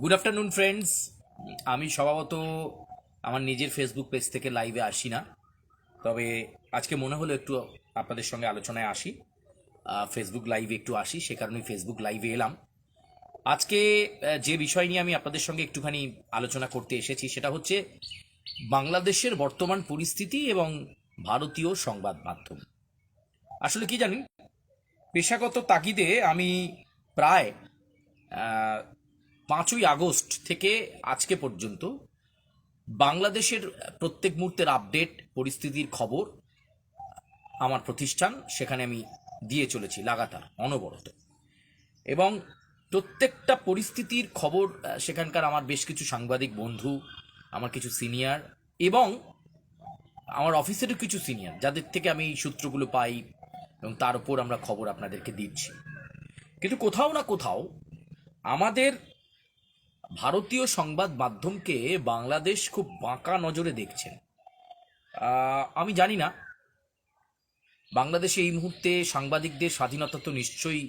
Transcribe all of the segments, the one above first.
Good afternoon friends আমি স্বভাবত আমার নিজের ফেসবুক পেজ থেকে লাইভে আসি না। তবে আজকে মনে হলো একটু আপনাদের সঙ্গে আলোচনায় আসি। ফেসবুক লাইভে একটু আসি, সে কারণে ফেসবুক লাইভে এলাম। আজকে যে বিষয় নিয়ে আমি আপনাদের সঙ্গে একটুখানি আলোচনা করতে এসেছি, সেটা হচ্ছে বাংলাদেশের বর্তমান পরিস্থিতি এবং ভারতীয় সংবাদ মাধ্যম। আসলে কি জানেন? পেশাগত তাগিদে আমি প্রায় পাঁচই আগস্ট থেকে আজকে পর্যন্ত বাংলাদেশের প্রত্যেক মুহূর্তের আপডেট পরিস্থিতির খবর, আমার প্রতিষ্ঠান, সেখানে আমি দিয়ে চলেছি লাগাতার, অনবরত। এবং প্রত্যেকটা পরিস্থিতির খবর সেখানকার আমার বেশ কিছু সাংবাদিক বন্ধু, আমার কিছু সিনিয়র এবং আমার অফিসেরও কিছু সিনিয়র যাদের থেকে আমি এই সূত্রগুলো পাই, এবং তার উপর আমরা খবর আপনাদেরকে দিচ্ছি। কিন্তু কোথাও না কোথাও আমাদের ভারতীয় সংবাদ মাধ্যমকে বাংলাদেশ খুব বাঁকা নজরে দেখছেন। আমি জানি না। বাংলাদেশে এই মুহূর্তে সাংবাদিকদের স্বাধীনতা তো নিশ্চয়ই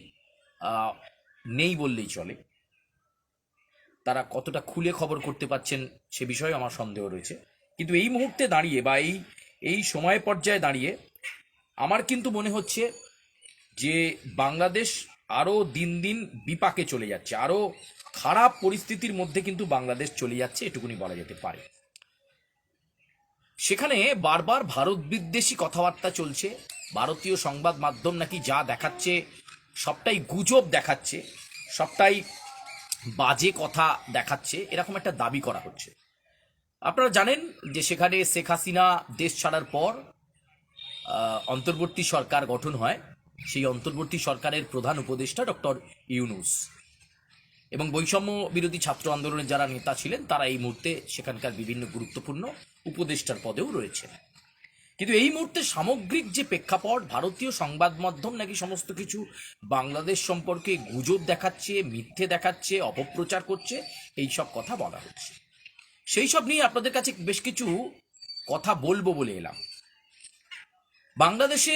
নেই বললেই চলে। তারা কতটা খুলে খবর করতে পাচ্ছেন সে বিষয়ে আমার সন্দেহ রয়েছে। কিন্তু এই মুহূর্তে দাঁড়িয়ে বা এই এই সময় পর্যায়ে দাঁড়িয়ে আমার কিন্তু মনে হচ্ছে যে বাংলাদেশ আরও দিন দিন বিপাকে চলে যাচ্ছে, আরও খারাপ পরিস্থিতির মধ্যে কিন্তু বাংলাদেশ চলে যাচ্ছে, এটুকুনি বলা যেতে পারে। সেখানে বারবার ভারত বিদ্বেষী কথাবার্তা চলছে, ভারতীয় সংবাদ মাধ্যম নাকি যা দেখাচ্ছে, সবটাই গুজব দেখাচ্ছে, সবটাই বাজে কথা দেখাচ্ছে, এরকম একটা দাবি করা হচ্ছে। আপনারা জানেন যে সেখানে শেখ হাসিনা দেশ ছাড়ার পর অন্তর্বর্তী সরকার গঠন হয়। সেই অন্তর্বর্তী সরকারের প্রধান উপদেষ্টা ডক্টর ইউনুস। এবং বৈষম্য বিরোধী ছাত্র আন্দোলনের যারা নেতা ছিলেন, তারা এই মুহূর্তে সেখানকার বিভিন্ন গুরুত্বপূর্ণ উপদেষ্টার পদেও রয়েছেন। কিন্তু এই মুহূর্তে সামগ্রিক যে প্রেক্ষাপট, ভারতীয় সংবাদ মাধ্যম নাকি সমস্ত কিছু বাংলাদেশ সম্পর্কে গুজব দেখাচ্ছে, মিথ্যে দেখাচ্ছে, অপপ্রচার করছে, এই সব কথা বলা হচ্ছে। সেই সব নিয়ে আপনাদের কাছে বেশ কিছু কথা বলব বলে এলাম। বাংলাদেশে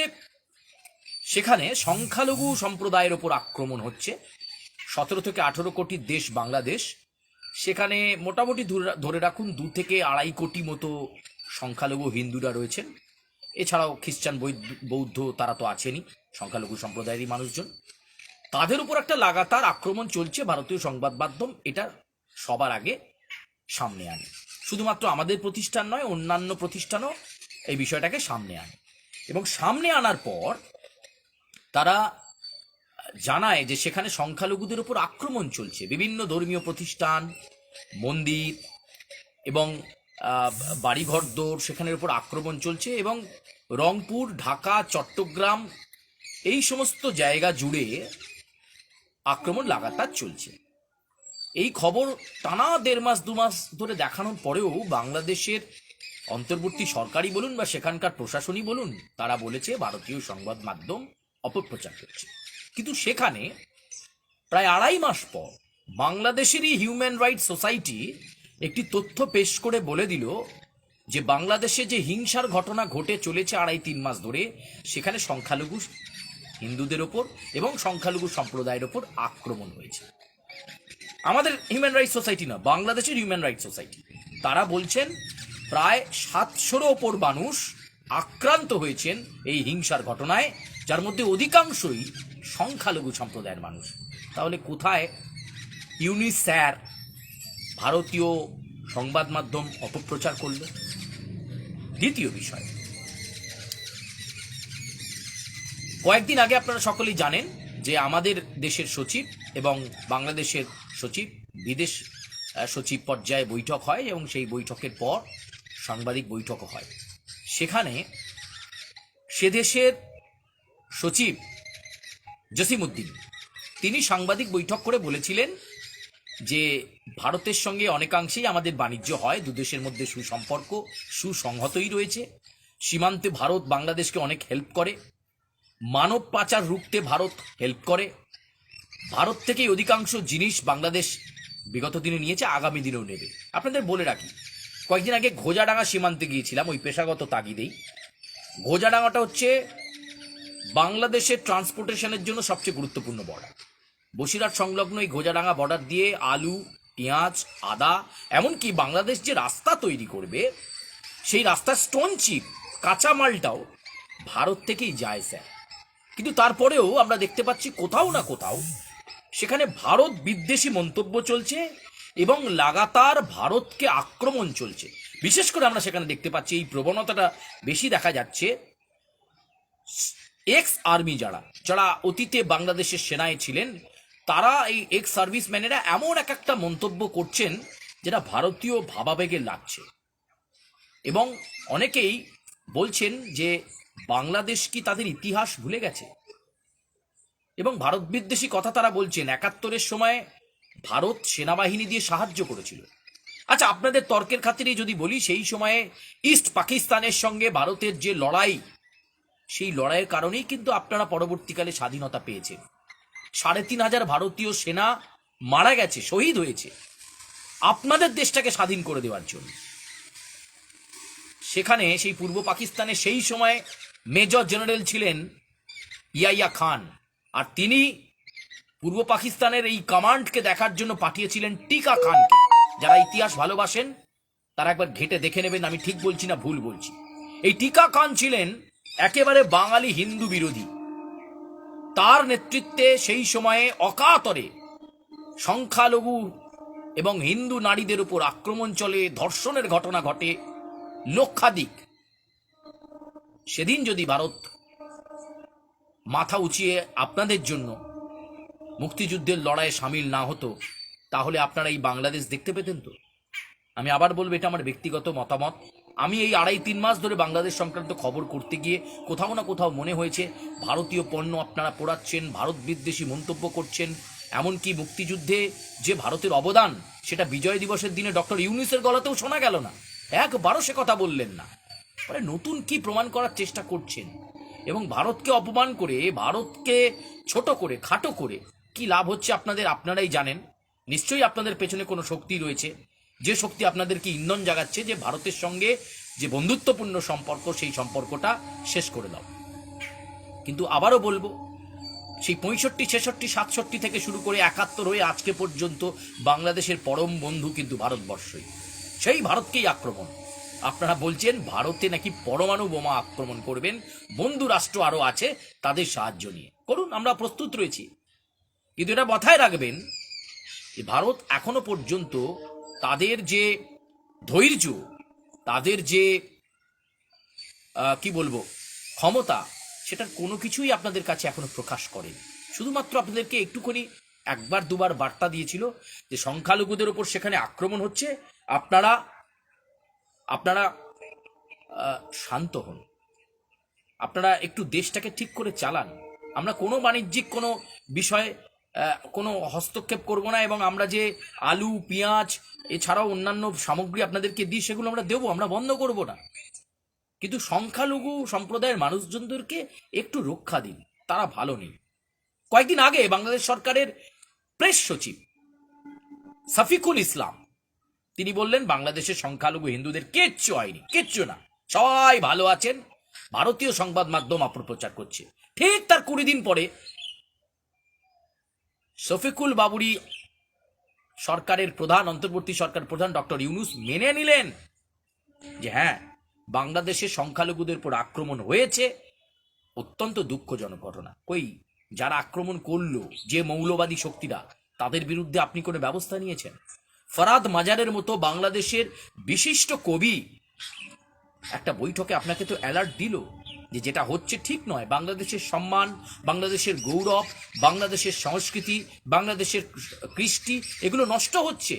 সেখানে সংখ্যালঘু সম্প্রদায়ের ওপর আক্রমণ হচ্ছে। সতেরো থেকে আঠেরো কোটি দেশ বাংলাদেশ। সেখানে মোটামুটি ধরে- রাখুন, দু থেকে আড়াই কোটি মতো সংখ্যালঘু হিন্দুরা রয়েছেন। এছাড়াও খ্রিস্টান বৈদ- বৌদ্ধ তারা তো আছেনই, সংখ্যালঘু সম্প্রদায়েরই মানুষজন। তাদের উপর একটা লাগাতার আক্রমণ চলছে ভারতীয় সংবাদ মাধ্যম, এটা সবার আগে সামনে আনে। শুধুমাত্র আমাদের প্রতিষ্ঠান নয়, অন্যান্য প্রতিষ্ঠানও এই বিষয়টাকে সামনে আনে। এবং সামনে আনার পর তারা জানায় যে সেখানে সংখ্যালঘুদের উপর আক্রমণ চলছে। বিভিন্ন ধর্মীয় প্রতিষ্ঠান, মন্দির এবং বাড়িঘর দৌড় সেখানের উপর আক্রমণ চলছে এবং রংপুর, ঢাকা, চট্টগ্রাম এই সমস্ত জায়গা জুড়ে আক্রমণ লাগাতার চলছে। এই খবর টানা দেড় মাস, দু মাস ধরে দেখানোর পরেও বাংলাদেশের অন্তর্বর্তী সরকারি বলুন বা সেখানকার প্রশাসনই বলুন, তারা বলেছে ভারতীয় সংবাদ মাধ্যম অপপ্রচার করছে। কিন্তু সেখানে প্রায় আড়াই মাস পর বাংলাদেশেরই হিউম্যান রাইটস সোসাইটি একটি তথ্য পেশ করে বলে দিল যে বাংলাদেশে যে হিংসার ঘটনা ঘটে চলেছে আড়াই তিন মাস ধরে, সেখানে সংখ্যালঘু হিন্দুদের ওপর এবং সংখ্যালঘু সম্প্রদায়ের ওপর আক্রমণ হয়েছে। আমাদের হিউম্যান রাইটস সোসাইটি না, বাংলাদেশের হিউম্যান রাইটস সোসাইটি তারা বলছেন প্রায় সাতশোর ওপর মানুষ আক্রান্ত হয়েছেন এই হিংসার ঘটনায়, যার মধ্যে অধিকাংশই সংখ্যালঘু সম্প্রদায়ের মানুষ। তাহলে কোথায় ইউনিস স্যার ভারতীয় সংবাদ মাধ্যম অপপ্রচার করল? দ্বিতীয় বিষয়। কয়েকদিন আগে আপনারা সকলেই জানেন যে আমাদের দেশের সচিব এবং বাংলাদেশের সচিব, বিদেশ সচিব পর্যায়ে বৈঠক হয় এবং সেই বৈঠকের পর সাংবাদিক বৈঠকও হয়। সেখানে সে দেশের সচিব জসিমউদ্দিন। তিনি সাংবাদিক বৈঠক করে বলেছিলেন যে, ভারতের সঙ্গে অনেকাংশেই আমাদের বাণিজ্য হয় দুদেশের মধ্যে সুসম্পর্ক, সুসংহতই রয়েছে। সীমান্তে ভারত বাংলাদেশকে অনেক হেল্প করে। মানব পাচার রুখতে ভারত হেল্প করে। ভারত থেকেই অধিকাংশ জিনিস বাংলাদেশ বিগত দিনে নিয়েছে, আগামী দিনেও নেবে। আপনাদের বলে রাখি, কয়েকদিন আগে ঘোজাডাঙ্গা সীমান্তে গিয়েছিলাম, ওই পেশাগত তাগিদেই। ঘোজাডাঙ্গাটা হচ্ছে বাংলাদেশের ট্রান্সপোর্টেশনের জন্য সবচেয়ে গুরুত্বপূর্ণ বর্ডার। বসিরহাট সংলগ্ন এই ঘোজাডাঙ্গা বর্ডার দিয়ে আলু, পেঁয়াজ, আদা, এমনকি বাংলাদেশ যে রাস্তা তৈরি করবে, সেই রাস্তার স্টোন চিপ কাঁচা মালটাও ভারত থেকেই যায়, স্যার। কিন্তু তারপরেও আমরা দেখতে পাচ্ছি কোথাও না কোথাও সেখানে ভারত বিদ্বেষী মন্তব্য চলছে এবং লাগাতার ভারতকে আক্রমণ চলছে। বিশেষ করে আমরা সেখানে দেখতে পাচ্ছি এই প্রবণতাটা বেশি দেখা যাচ্ছে। এক্স আর্মি যারা যারা অতীতে বাংলাদেশের সেনায় ছিলেন, তারা এই এক্স সার্ভিসম্যানেরা এমন এক একটা মন্তব্য করছেন যেটা ভারতীয় ভাবাবেগে লাগছে। এবং অনেকেই বলছেন যে বাংলাদেশ কি তাদের ইতিহাস ভুলে গেছে? এবং ভারত বিদ্বেষী কথা তারা বলছেন, একাত্তরের সময় ভারত সেনাবাহিনী দিয়ে সাহায্য করেছিল। আচ্ছা আপনাদের তর্কের খাতিরে যদি বলি, সেই সময়ে ইস্ট পাকিস্তানের সঙ্গে ভারতের যে লড়াই সেই লড়াইয়ের কারণেই কিন্তু আপনারা পরবর্তীকালে স্বাধীনতা পেয়েছেন। সাড়ে তিন হাজার ভারতীয় সেনা মারা গেছে, শহীদ হয়েছে। আপনাদের দেশটাকে স্বাধীন করে দেওয়ার জন্য। সেখানে সেই পূর্ব পাকিস্তানে সেই সময় মেজর জেনারেল ছিলেন ইয়াইয়া খান। আর তিনি পূর্ব পাকিস্তানের এই কমান্ডকে দেখার জন্য পাঠিয়েছিলেন টিকা খানকে। যারা ইতিহাস ভালোবাসেন, তারা একবার ঘেটে দেখে নেবেন, আমি ঠিক বলছি না ভুল বলছি। এই টিকা খান ছিলেন একেবারে বাঙালি হিন্দু বিরোধী। তার নেতৃত্বে সেই সময়ে অকাতরে সংখ্যালঘু এবং হিন্দু নারীদের উপর আক্রমণ চলে, ধর্ষণের ঘটনা ঘটে। লক্ষাধিক। সেদিন যদি ভারত মাথা উঁচিয়ে আপনাদের জন্য মুক্তিযুদ্ধের লড়াইয়ে সামিল না হতো, তাহলে আপনারা এই বাংলাদেশ দেখতে পেতেন তো? আমি আবার বলব, এটা আমার ব্যক্তিগত মতামত। আমি এই আড়াই তিন মাস ধরে বাংলাদেশ সংক্রান্ত খবর করতে গিয়ে কোথাও না কোথাও মনে হয়েছে, ভারতীয় পণ্য আপনারা পোড়াচ্ছেন, ভারত বিদ্বেষী মন্তব্য করছেন, এমনকি মুক্তিযুদ্ধে যে ভারতের অবদান, সেটা বিজয় দিবসের দিনে ডক্টর ইউনিসের গলাতেও শোনা গেল না। একবারও সে কথা বললেন না। মানে নতুন কি প্রমাণ করার চেষ্টা করছেন? এবং ভারতকে অপমান করে, ভারতকে ছোট করে, খাটো করে, কি লাভ হচ্ছে আপনাদের, আপনারাই জানেন। নিশ্চয়ই আপনাদের পেছনে কোনো শক্তি রয়েছে। যে শক্তি আপনাদেরকে ইন্ধন জাগাচ্ছে, যে ভারতের সঙ্গে যে বন্ধুত্বপূর্ণ সম্পর্ক, সেই সম্পর্কটা শেষ করে দাও। কিন্তু আবারও বলব, সেই পঁয়ষট্টি, ছেষট্টি, সাতষট্টি থেকে শুরু করে একাত্তর হয়ে আজকে পর্যন্ত বাংলাদেশের পরম বন্ধু কিন্তু ভারতবর্ষই। সেই ভারতকেই আক্রমণ। আপনারা বলছেন, ভারতে নাকি পরমাণু বোমা আক্রমণ করবেন? বন্ধু রাষ্ট্র আরও আছে, তাদের সাহায্য নিয়ে। করুন, আমরা প্রস্তুত রয়েছি। কিন্তু এটা মাথায় রাখবেন যে ভারত এখনও পর্যন্ত তাদের যে ধৈর্য, তাদের যে কি বলব, ক্ষমতা, সেটার কোনো কিছুই আপনাদের কাছে এখনও প্রকাশ করেনি। শুধুমাত্র আপনাদেরকে একটুখানি একবার, দুবার বার্তা দিয়েছিল যে সংখ্যালঘুদের ওপর সেখানে আক্রমণ হচ্ছে। আপনারা আপনারা শান্ত হন। আপনারা একটু দেশটাকে ঠিক করে চালান। আমরা কোনো বাণিজ্যিক কোনো বিষয়ে কোনো হস্তক্ষেপ করব না এবং আমরা যে আলু, পেঁয়াজ, এছাড়াও অন্যান্য সামগ্রী আপনাদেরকে দিই, সেগুলো আমরা দেবো, আমরা বন্ধ করব না। কিন্তু সংখ্যালঘু সম্প্রদায়ের মানুষজনদেরকে একটু রক্ষা দিন, তারা ভালো নেই। কয়েকদিন আগে বাংলাদেশ সরকারের প্রেস সচিব সাফিকুল ইসলাম, তিনি বললেন বাংলাদেশের সংখ্যালঘু হিন্দুদের কিচ্ছু হয়নি, কিচ্ছু না। সবাই ভালো আছেন। ভারতীয় সংবাদ মাধ্যম অপপ্রচার করছে। ঠিক তার কুড়ি দিন পরে শফিকুল বাবুরি সরকারের প্রধান, অন্তর্বর্তী সরকার প্রধান ডক্টর ইউনুস মেনে নিলেন যে হ্যাঁ বাংলাদেশের সংখ্যালঘুদের উপর আক্রমণ হয়েছে। অত্যন্ত দুঃখজনক ঘটনা। কই, যারা আক্রমণ করল, যে মৌলবাদী শক্তিরা, তাদের বিরুদ্ধে আপনি কোনো ব্যবস্থা নিয়েছেন? ফরাদ মাজারের মতো বাংলাদেশের বিশিষ্ট কবি একটা বৈঠকে আপনাকে তো অ্যালার্ট দিল। যে যেটা হচ্ছে ঠিক নয়। বাংলাদেশের সম্মান, বাংলাদেশের গৌরব, বাংলাদেশের সংস্কৃতি, বাংলাদেশের কৃষ্টি, এগুলো নষ্ট হচ্ছে।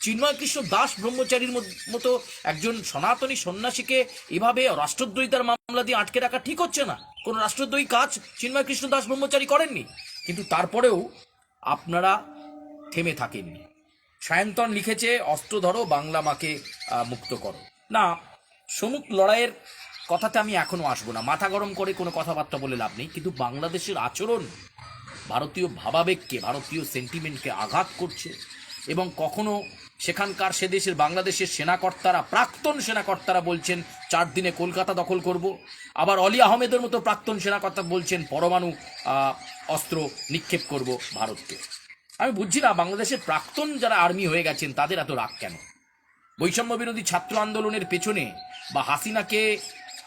চিন্ময় কৃষ্ণ দাস ব্রহ্মচারীর মতো একজন সনাতনী সন্ন্যাসীকে এভাবে রাষ্ট্রদ্রোহিতার মামলা দিয়ে আটকে রাখা ঠিক হচ্ছে না। কোনো রাষ্ট্রদ্রোহী কাজ চিন্ময় কৃষ্ণ দাস ব্রহ্মচারী করেননি। কিন্তু তারপরেও আপনারা থেমে থাকেননি। সায়ন্তন লিখেছে, অস্ত্র ধরো, বাংলা মাকে মুক্ত করো। না, সমুখ লড়াইয়ের কথাতে আমি এখনও আসব না। মাথা গরম করে কোনো কথাবার্তা বলে লাভ নেই, কিন্তু বাংলাদেশের আচরণ, ভারতীয় ভাবাবেগকে, ভারতীয় সেন্টিমেন্টকে আঘাত করছে এবং কখনো সেখানকার, সে দেশের বাংলাদেশের সেনাকর্তারা, প্রাক্তন সেনাকর্তারা বলছেন, চার দিনে কলকাতা দখল করব। আবার অলি আহমেদের মতো প্রাক্তন সেনাকর্তা বলছেন, পরমাণু অস্ত্র নিক্ষেপ করব ভারতকে। আমি বুঝছি না, বাংলাদেশের প্রাক্তন যারা আর্মি হয়ে গেছেন, তাদের এত রাগ কেন? বৈষম্য বিরোধী ছাত্র আন্দোলনের পেছনে বা হাসিনাকে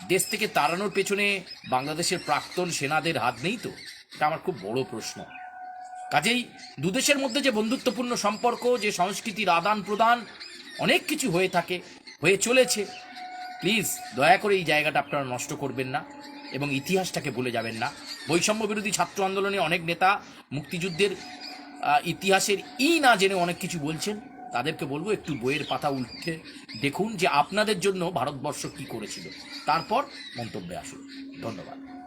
দেশ থেকে তাড়ানোর পেছনে বাংলাদেশের প্রাক্তন সেনাদের হাত নেই তো? এটা আমার খুব বড় প্রশ্ন। কাজেই দুদেশের মধ্যে যে বন্ধুত্বপূর্ণ সম্পর্ক, যে সংস্কৃতির আদান প্রদান, অনেক কিছু হয়ে থাকে, হয়ে চলেছে। প্লিজ দয়া করে এই জায়গাটা আপনারা নষ্ট করবেন না এবং ইতিহাসটাকে ভুলে যাবেন না। বৈষম্য বিরোধী ছাত্র আন্দোলনে অনেক নেতা মুক্তিযুদ্ধের ইতিহাসের ই না জেনে অনেক কিছু বলছেন। তাদেরকে বলব, একটু বইয়ের পাতা উল্টে দেখুন যে আপনাদের জন্য ভারতবর্ষ কি করেছিল। তারপর মন্তব্যে আসুন। ধন্যবাদ।